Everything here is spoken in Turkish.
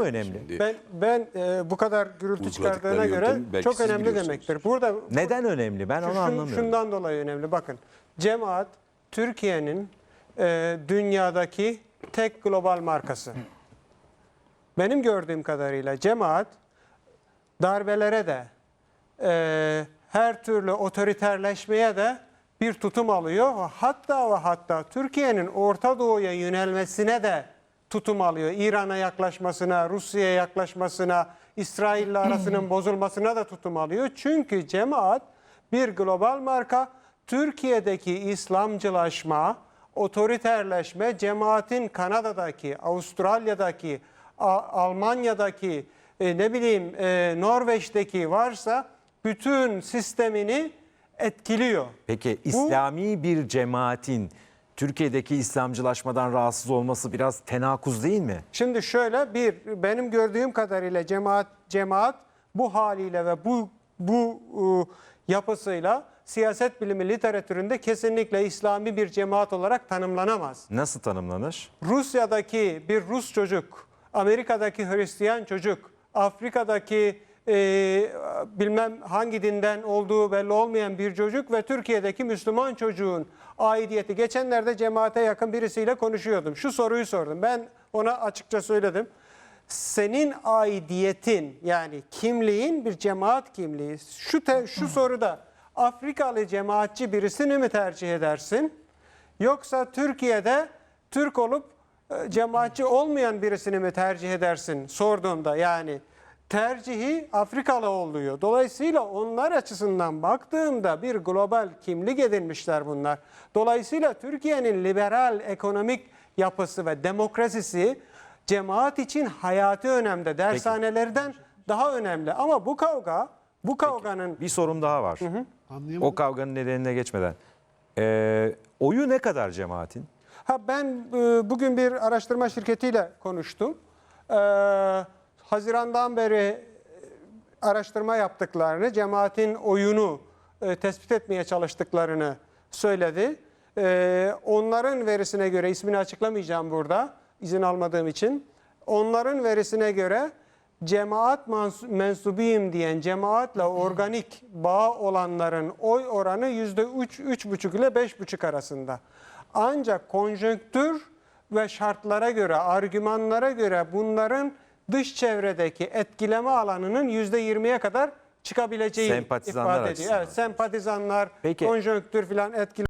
mu önemli? Şimdi Ben ben e, bu kadar gürültü çıkardığına göre çok önemli demektir. Burada Neden önemli? Ben onu Şun- anlamıyorum. Şundan dolayı önemli. Bakın cemaat Türkiye'nin e, dünyadaki tek global markası. Benim gördüğüm kadarıyla cemaat darbelere de e, her türlü otoriterleşmeye de bir tutum alıyor. Hatta ve hatta Türkiye'nin Orta Doğu'ya yönelmesine de tutum alıyor. İran'a yaklaşmasına, Rusya'ya yaklaşmasına, İsrail'le arasının bozulmasına da tutum alıyor. Çünkü cemaat bir global marka. Türkiye'deki İslamcılaşma, otoriterleşme, cemaatin Kanada'daki, Avustralya'daki, A- Almanya'daki, e, ne bileyim e, Norveç'teki varsa bütün sistemini etkiliyor. Peki İslami bir cemaatin Türkiye'deki İslamcılaşmadan rahatsız olması biraz tenakuz değil mi? Şimdi şöyle bir benim gördüğüm kadarıyla cemaat cemaat bu haliyle ve bu bu e, yapısıyla siyaset bilimi literatüründe kesinlikle İslami bir cemaat olarak tanımlanamaz. Nasıl tanımlanır? Rusya'daki bir Rus çocuk, Amerika'daki Hristiyan çocuk, Afrika'daki e, bilmem hangi dinden olduğu belli olmayan bir çocuk ve Türkiye'deki Müslüman çocuğun aidiyeti. Geçenlerde cemaate yakın birisiyle konuşuyordum. Şu soruyu sordum. Ben ona açıkça söyledim. Senin aidiyetin yani kimliğin bir cemaat kimliği. Şu te- şu soruda Afrikalı cemaatçi birisini mi tercih edersin? Yoksa Türkiye'de Türk olup e, cemaatçi olmayan birisini mi tercih edersin sorduğumda yani tercihi Afrikalı oluyor. Dolayısıyla onlar açısından baktığımda bir global kimlik edinmişler bunlar. Dolayısıyla Türkiye'nin liberal ekonomik yapısı ve demokrasisi cemaat için hayati önemde. Dershanelerden daha önemli. Ama bu kavga, bu kavganın Bir sorum daha var. Anlayamadım. O kavganın nedenine geçmeden. Ee, oyu ne kadar cemaatin? Ha ben e, bugün bir araştırma şirketiyle konuştum. Ee, Haziran'dan beri e, araştırma yaptıklarını, cemaatin oyunu e, tespit etmeye çalıştıklarını söyledi. Ee, onların verisine göre, ismini açıklamayacağım burada izin almadığım için. Onların verisine göre cemaat mensubiyim diyen cemaatle organik bağ olanların oy oranı yüzde üç, üç buçuk ile beş buçuk arasında. Ancak konjonktür ve şartlara göre, argümanlara göre bunların dış çevredeki etkileme alanının yüzde yirmiye kadar çıkabileceği Sempatizanlar ifade ediyor. açısından. Evet, sempatizanlar, Peki. konjonktür filan etkileme